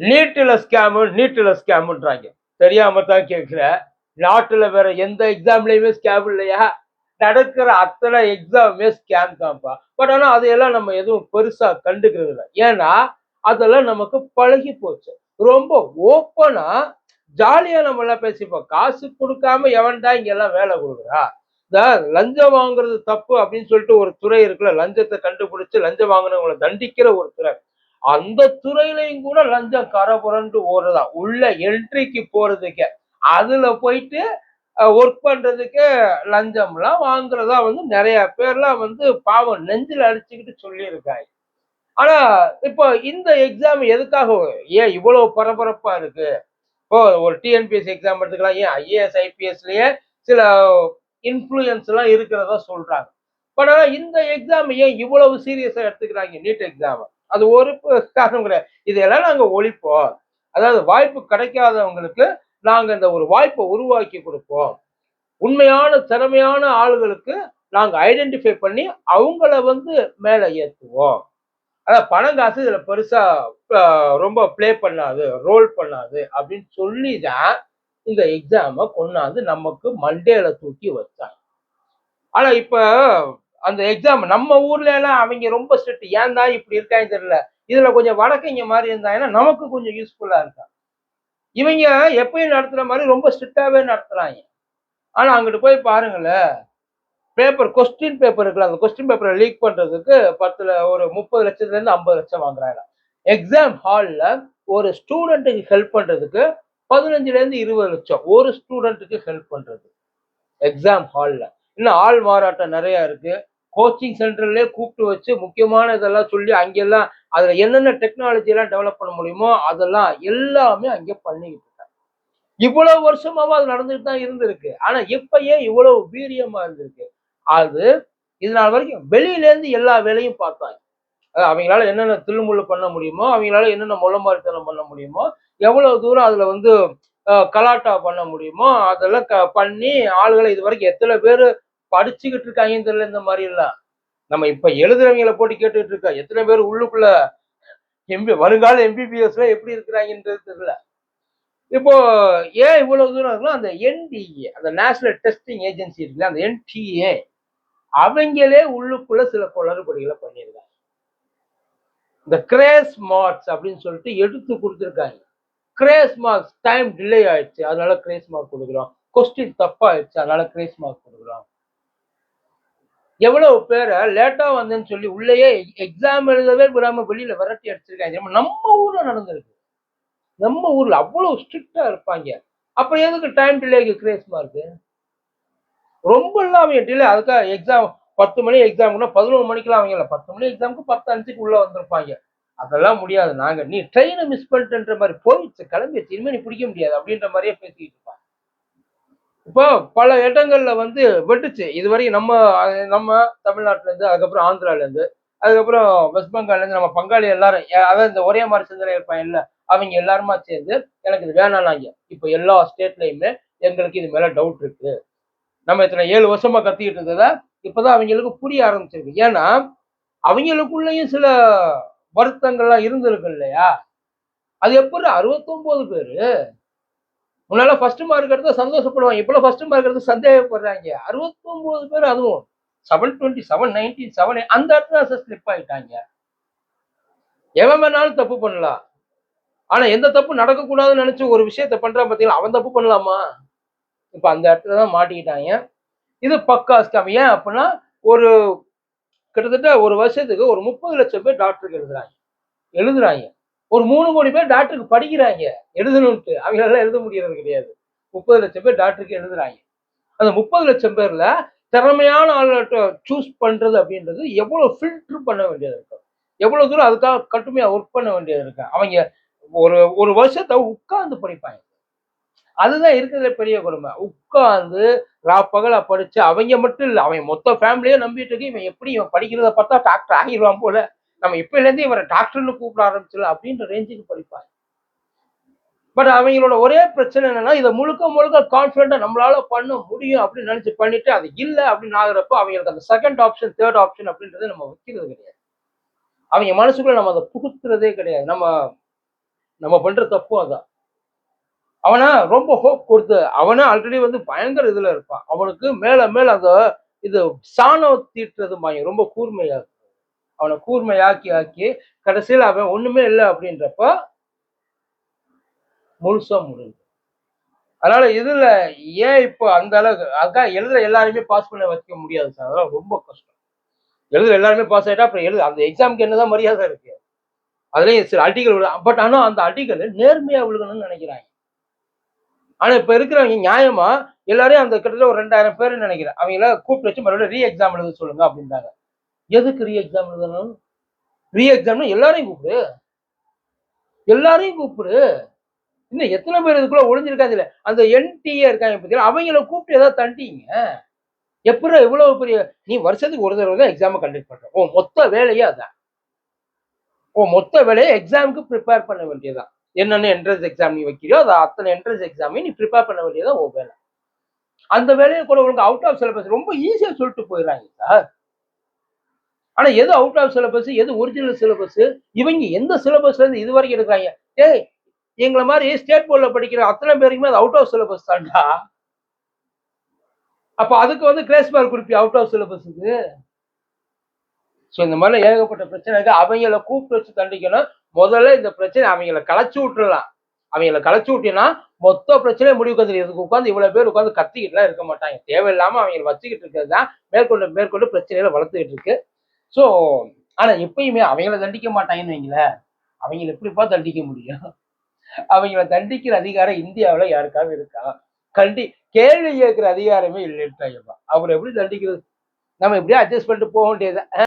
நீட்டில் ஸ்கேமு நீட்டில் ஸ்கேமுன்றாங்க தெரியாம தான் கேட்குற. நாட்டில் வேற எந்த எக்ஸாம்லையுமே ஸ்கேம் இல்லையா? நடக்கிற அத்தனை எக்ஸாமுமே ஸ்கேம் தான்ப்பா. பட் ஆனால் அதையெல்லாம் நம்ம எதுவும் பெருசா கண்டுக்கிறது இல்லை. ஏன்னா அதெல்லாம் நமக்கு பழகி போச்சு. ரொம்ப ஓப்பனாக ஜாலியா நம்ம எல்லாம் பேசிப்போம். காசு கொடுக்காம எவன்டா இங்கெல்லாம் வேலை கொடுக்குறா? இந்த லஞ்சம் வாங்குறது தப்பு அப்படின்னு சொல்லிட்டு ஒரு துறை இருக்குல்ல லஞ்சத்தை கண்டுபிடிச்சு லஞ்சம் வாங்கினவங்களை தண்டிக்கிற ஒரு துறை. அந்த துறையிலையும் கூட லஞ்சம் கரை புரண்டு ஓடுறதா? உள்ள என்ட்ரிக்கு போறதுக்கு. அதுல போயிட்டு ஒர்க் பண்றதுக்கு லஞ்சம்லாம் வாங்குறதா வந்து நிறைய பேர்லாம் வந்து பாவம் நெஞ்சில் அடிச்சுக்கிட்டு சொல்லியிருக்காங்க. ஆனா இப்போ இந்த எக்ஸாம் எதுக்காக ஏன் இவ்வளவு பரபரப்பா இருக்கு? இப்போ ஒரு டிஎன்பிஎஸ்சி எக்ஸாம் எடுத்துக்கலாம். ஏன் ஐஏஎஸ் ஐபிஎஸ்லயே சில இன்ஃப்ளூயன்ஸ் எல்லாம் இருக்கிறதா சொல்றாங்க. பட் ஆனா இந்த எக்ஸாம் ஏன் இவ்வளவு சீரியஸா எடுத்துக்கிறாங்க? நீட் எக்ஸாமை அது ஒரு காரணம் கிடையாது இதெல்லாம் நாங்க ஒழிப்போம். அதாவது வாய்ப்பு கிடைக்காதவங்களுக்கு நாங்க இந்த ஒரு வாய்ப்பை உருவாக்கி கொடுப்போம். உண்மையான திறமையான ஆளுகளுக்கு நாங்க ஐடென்டிஃபை பண்ணி அவங்கள வந்து மேலே ஏற்றுவோம் அதான் பணம் காசு இதுல பெருசா ரொம்ப ப்ளே பண்ணாது ரோல் பண்ணாது அப்படின்னு சொல்லி தான் இந்த எக்ஸாமை கொண்டாந்து நமக்கு மண்டேல தூக்கி வச்சாங்க. ஆனா இப்ப அந்த எக்ஸாம் நம்ம ஊர்ல எல்லாம் அவங்க ரொம்ப ஸ்ட்ரிக்ட் ஏன் தான் இப்படி இருக்காங்க தெரியல. இதுல கொஞ்சம் வடக்கைங்க மாதிரி இருந்தாங்கன்னா நமக்கு கொஞ்சம் யூஸ்ஃபுல்லா இருக்கா இவங்க எப்பயும் நடத்துற மாதிரி ரொம்ப ஸ்ட்ரிக்டாவே நடத்துறாங்க. ஆனா அங்கிட்டு போய் பாருங்களேன். பேப்பர் கொஸ்டின் பேப்பர் இருக்குல்ல அந்த கொஸ்டின் பேப்பரை லீக் பண்றதுக்கு பத்துல ஒரு முப்பது லட்சத்துல இருந்து ஐம்பது லட்சம் வாங்குறாங்க. எக்ஸாம் ஹால்ல ஒரு ஸ்டூடெண்ட்டுக்கு ஹெல்ப் பண்றதுக்கு பதினஞ்சுல இருந்து இருபது லட்சம். ஒரு ஸ்டூடெண்ட்டுக்கு ஹெல்ப் பண்றது. எக்ஸாம் ஹால்ல இன்னும் ஆள் மாறாட்டம் நிறைய இருக்கு. கோச்சிங் சென்டர்லயே கூப்பிட்டு வச்சு முக்கியமான இதெல்லாம் சொல்லி அங்கெல்லாம் அதுல என்னென்ன டெக்னாலஜி எல்லாம் டெவலப் பண்ண முடியுமோ அதெல்லாம் எல்லாமே அங்கே பண்ணிக்கிட்டு இருக்காங்க. இவ்வளவு வருஷமாவும் அது நடந்துட்டு தான் இருந்திருக்கு. ஆனா இப்ப ஏன் இவ்வளவு வீரியமா இருந்திருக்கு? அது இதனால் வரைக்கும் வெளியில இருந்து எல்லா வேலையும் பார்த்தாங்க. அவங்களால என்னென்ன தில்லுமுள்ளு பண்ண முடியுமோ அவங்களால என்னென்ன முளமாரித்தனம் பண்ண முடியுமோ எவ்வளவு தூரம் அதுல வந்து கலாட்டா பண்ண முடியுமோ அதெல்லாம் க பண்ணி ஆளுகளை இது வரைக்கும் எத்தனை பேர் படிச்சுக்கிட்டு இருக்காங்கன்னு தெரியல இந்த மாதிரி எல்லாம். நம்ம இப்ப எழுதுறவங்களை போட்டு கேட்டுட்டு இருக்கா எத்தனை பேர் உள்ளுக்குள்ள எம்பி வருங்கால எம்பிபிஎஸ்ல எப்படி இருக்கிறாங்கன்றது தெரியல. இப்போ ஏன் இவ்வளவு தூரம் இருக்குன்னா அந்த என்டிஏ அந்த நேஷனல் டெஸ்டிங் ஏஜென்சி இருக்குல்ல அந்த என்டிஏ அவங்களே உள்ளுக்குள்ள சில குளறுபடிகளை பண்ணியிருக்காங்க. இந்த கிரேஸ் மார்க்ஸ் அப்படின்னு சொல்லிட்டு எடுத்து கொடுத்துருக்காங்க. கிரேஸ் மார்க்ஸ் டைம் டிலே ஆயிடுச்சு அதனால கிரேஸ் மார்க் கொடுக்குறோம். கொஸ்டின் தப்பாயிடுச்சு அதனால கிரேஸ் மார்க் கொடுக்குறோம். எவ்வளவு பேரை லேட்டா வந்தேன்னு சொல்லி உள்ளேயே எக்ஸாம் எழுதவே விடாம வெளியில விரட்டி அடிச்சிருக்காங்க. நம்ம- நம்ம ஊர்ல நடந்திருக்கு. நம்ம ஊர்ல அவ்வளவு ஸ்ட்ரிக்டா இருப்பாங்க. அப்ப எதுக்கு டைம் டிலேக்கு கிரேஸ் மார்க்கு ரொம்ப எல்லாம் அவங்க டிலே அதுக்காக எக்ஸாம் பத்து மணி எக்ஸாம்னா பதினோரு மணிக்கெல்லாம் அவங்க இல்லை. பத்து மணி எக்ஸாமுக்கு பத்து அஞ்சுக்கு உள்ள வந்திருப்பாங்க. அதெல்லாம் முடியாது. நாங்க நீ ட்ரெயினை மிஸ் பண்ணிட்டுன்ற மாதிரி போயிடுச்சு. கிளம்பிடுச்சு இனிமே நீ பிடிக்க முடியாது. அப்படின்ற மாதிரியே பேசிக்கிட்டு இருப்பாங்க. இப்போ பல இடங்கள்ல வந்து வெட்டுச்சு. வரைக்கும் நம்ம நம்ம தமிழ்நாட்டுல இருந்து அதுக்கப்புறம் ஆந்திரால இருந்து அதுக்கப்புறம் வெஸ்ட் பெங்கால்ல இருந்து நம்ம பங்காளி எல்லாரும் அதாவது இந்த ஒரே மாதிரி சிந்தனை இருப்பான் இல்ல அவங்க எல்லாருமா சேர்ந்து எனக்கு இது வேணாம்னாங்க இப்போ எல்லா ஸ்டேட்லயுமே எங்களுக்கு இது மேல டவுட் இருக்கு. நம்ம இத்தனை ஏழு வருஷமா கத்திக்கிட்டு இருந்ததை இப்பதான் அவங்களுக்கு புரிய ஆரம்பிச்சிருக்கு. ஏன்னா அவங்களுக்குள்ளேயும் சில வருத்தங்கள்லாம் இருந்திருக்கு இல்லையா? அது எப்படி? அறுபத்தொன்பது பேரு. முன்னால ஃபர்ஸ்ட் மார்க் எடுத்தா சந்தோஷப்படுவாங்க. இப்பெல்லாம் ஃபர்ஸ்ட் மார்க் எடுத்து சந்தேகப்படுறாங்க. அறுபத்தொன்பது பேர் அதுவும். Seven twenty seven nineteen seven அந்த இடத்துல ஸ்லிப் ஆயிட்டாங்க. எவன் வேணாலும் தப்பு பண்ணலாம். ஆனா எந்த தப்பு நடக்கக்கூடாதுன்னு நினைச்சு ஒரு விஷயத்த பண்றான் பார்த்தீங்கன்னா அவன் தப்பு பண்ணலாமா? இப்ப அந்த இடத்துல தான் மாட்டிக்கிட்டாங்க. இது பக்கா ஸ்கேம் ஏன் அப்படின்னா ஒரு கிட்டத்தட்ட ஒரு வருஷத்துக்கு ஒரு முப்பது லட்சம் பேர் டாக்டருக்கு எழுதுறாங்க. எழுதுறாங்க. ஒரு மூணு கோடி பேர் டாக்டருக்கு படிக்கிறாங்க. எழுதணும்ட்டு. அவங்களால எழுத முடியறது கிடையாது. முப்பது லட்சம் பேர் டாக்டருக்கு எழுதுறாங்க. அந்த முப்பது லட்சம் பேர்ல திறமையான ஆள்கிட்ட சூஸ் பண்றது அப்படின்றது எவ்வளவு ஃபில்டர் பண்ண வேண்டியது இருக்கும். எவ்வளவு தூரம் அதுக்காக கட்டுமையா ஒர்க் பண்ண வேண்டியது இருக்கு அவங்க ஒரு ஒரு வருஷத்தை உட்கார்ந்து படிப்பாங்க. அதுதான் இருக்கிறதுல பெரிய கொடுமை. உட்கார்ந்து ரா பகலா படிச்சு அவங்க மட்டும் இல்லை அவன் மொத்த ஃபேமிலியே நம்பிட்டு இருக்கு இவன் எப்படி இவன் படிக்கிறத பார்த்தா டாக்டர் ஆகிடுவான் போல. நம்ம இப்பிலேருந்து இவரை டாக்டர்னு கூப்பிட ஆரம்பிச்சிடலாம் அப்படின்ற ரேஞ்சுக்கு படிப்பாங்க பட் அவங்களோட ஒரே பிரச்சனை என்னன்னா இதை முழுக்க முழுக்க கான்ஃபிடண்டா நம்மளால பண்ண முடியும் அப்படின்னு நினைச்சு பண்ணிட்டு அது இல்ல அப்படின்னு ஆகுறப்போ அவங்களுக்கு அந்த செகண்ட் ஆப்ஷன் தேர்ட் ஆப்ஷன் அப்படின்றத நம்ம வைக்கிறது கிடையாது. அவங்க மனசுக்குள்ள நம்ம அதை புகுத்துறதே கிடையாது. நம்ம நம்ம பண்ற தப்பும் அதான். அவனை ரொம்ப ஹோப் கொடுத்து அவனே ஆல்ரெடி வந்து பயங்கர இதுல இருப்பான். அவனுக்கு மேல மேல அந்த இது சாணம் தீட்டுறது மாதிரி ரொம்ப கூர்மையா இருக்கும். அவனை கூர்மையாக்கி ஆக்கி கடைசியில் அவன் ஒண்ணுமே இல்லை அப்படின்றப்ப முழுசா முடிஞ்சு. அதனால இதுல ஏன் இப்போ அந்த அளவுக்கு அதான் எழுதுற எல்லாருமே பாஸ் பண்ண வைக்க முடியாது சார். அதெல்லாம் ரொம்ப கஷ்டம். எழுதுற எல்லாருமே பாஸ் ஆயிட்டா அப்புறம் எழுது அந்த எக்ஸாமுக்கு என்னதான் மரியாதை இருக்கு? அதுலயும் சில அடிகள் பட் ஆனா அந்த அடிகள் நேர்மையா விழுகணும்னு நினைக்கிறாங்க. ஆனா இப்ப இருக்கிறவங்க நியாயமா எல்லாரையும் அந்த கிட்டத்தட்ட ஒரு ரெண்டாயிரம் பேர் நினைக்கிறேன். அவங்கள கூப்பிட்டு வச்சு மறுபடியும் ரீ எக்ஸாம் எழுத சொல்லுங்க அப்படின்றாங்க. எதுக்கு ரீ எக்ஸாம் எழுதணும்? ரீ எக்ஸாம்னா எல்லாரையும் கூப்பிடு. எல்லாரையும் கூப்பிடு. இன்னும் எத்தனை பேர் இதுக்குள்ள ஒளிஞ்சிருக்காது அந்த என்டிஏ இருக்காங்க பார்த்தீங்களா அவங்கள கூப்பிட்டு ஏதாவது தண்டிங்க. எப்படி இவ்வளவு பெரிய நீ வருஷத்துக்கு ஒரு தடவை தான் எக்ஸாமை கண்டக்ட் பண்ற. ஓ மொத்த வேலையே அதான். ஓ மொத்த வேலையை எக்ஸாமுக்கு ப்ரிப்பேர் பண்ண வேண்டியதான் என்னென்ன என்ட்ரன்ஸ் எக்ஸாம் நீ வைக்கிறியோ அதை அத்தனை என்ட்ரன்ஸ் எக்ஸாமையும் நீ ப்ரிப்பேர் பண்ண வேண்டியதான் உன் வேலை. அந்த வேலையை கூட உங்களுக்கு அவுட் ஆஃப் சிலபஸ் ரொம்ப ஈஸியாக சொல்லிட்டு போயிடுறாங்க சார் ஆனா எது அவுட் ஆஃப் சிலபஸ் எது ஒரிஜினல் சிலபஸ் இவங்க எந்த சிலபஸ்ல இருந்து இது வரைக்கும் எடுக்கிறாங்க? ஏய் எங்களை மாதிரி ஸ்டேட் போர்ட்ல படிக்கிற அத்தனை பேருக்குமே அது அவுட் ஆஃப் சிலபஸ் தான்டா. அப்ப அதுக்கு வந்து கிரேஸ் மார்க் குறிப்பி அவுட் ஆஃப் சிலபஸுக்கு ஸோ இந்த மாதிரிலாம் ஏகப்பட்ட பிரச்சனை இருக்கு. அவங்கள கூப்பிட்டு வச்சு தண்டிக்கணும். முதல்ல இந்த பிரச்சனை அவங்கள களைச்சு விட்டுறலாம். அவங்கள களைச்சு விட்டீங்கன்னா மொத்த பிரச்சனையும் முடிவு வந்து எதுக்கு உட்காந்து இவ்வளவு பேர் உட்காந்து கத்திக்கிட்டுலாம் இருக்க மாட்டாங்க. தேவையில்லாம அவங்களை வச்சுக்கிட்டு இருக்கிறது தான் மேற்கொண்டு மேற்கொண்டு பிரச்சனைகளை வளர்த்துக்கிட்டு இருக்கு. ஸோ ஆனா எப்பயுமே அவங்கள தண்டிக்க மாட்டாங்கன்னு வைங்களேன். அவங்கள எப்படிப்பா தண்டிக்க முடியும்? அவங்கள தண்டிக்கிற அதிகாரம் இந்தியாவுல யாருக்காவது இருக்கா? கண்டி கேள்வி கேட்கிற அதிகாரமே இல்லைன்ட்டாங்கப்பா. அவரை எப்படி தண்டிக்கிறது? நம்ம எப்படியும் அட்ஜஸ்ட் பண்ணிட்டு போக வேண்டியது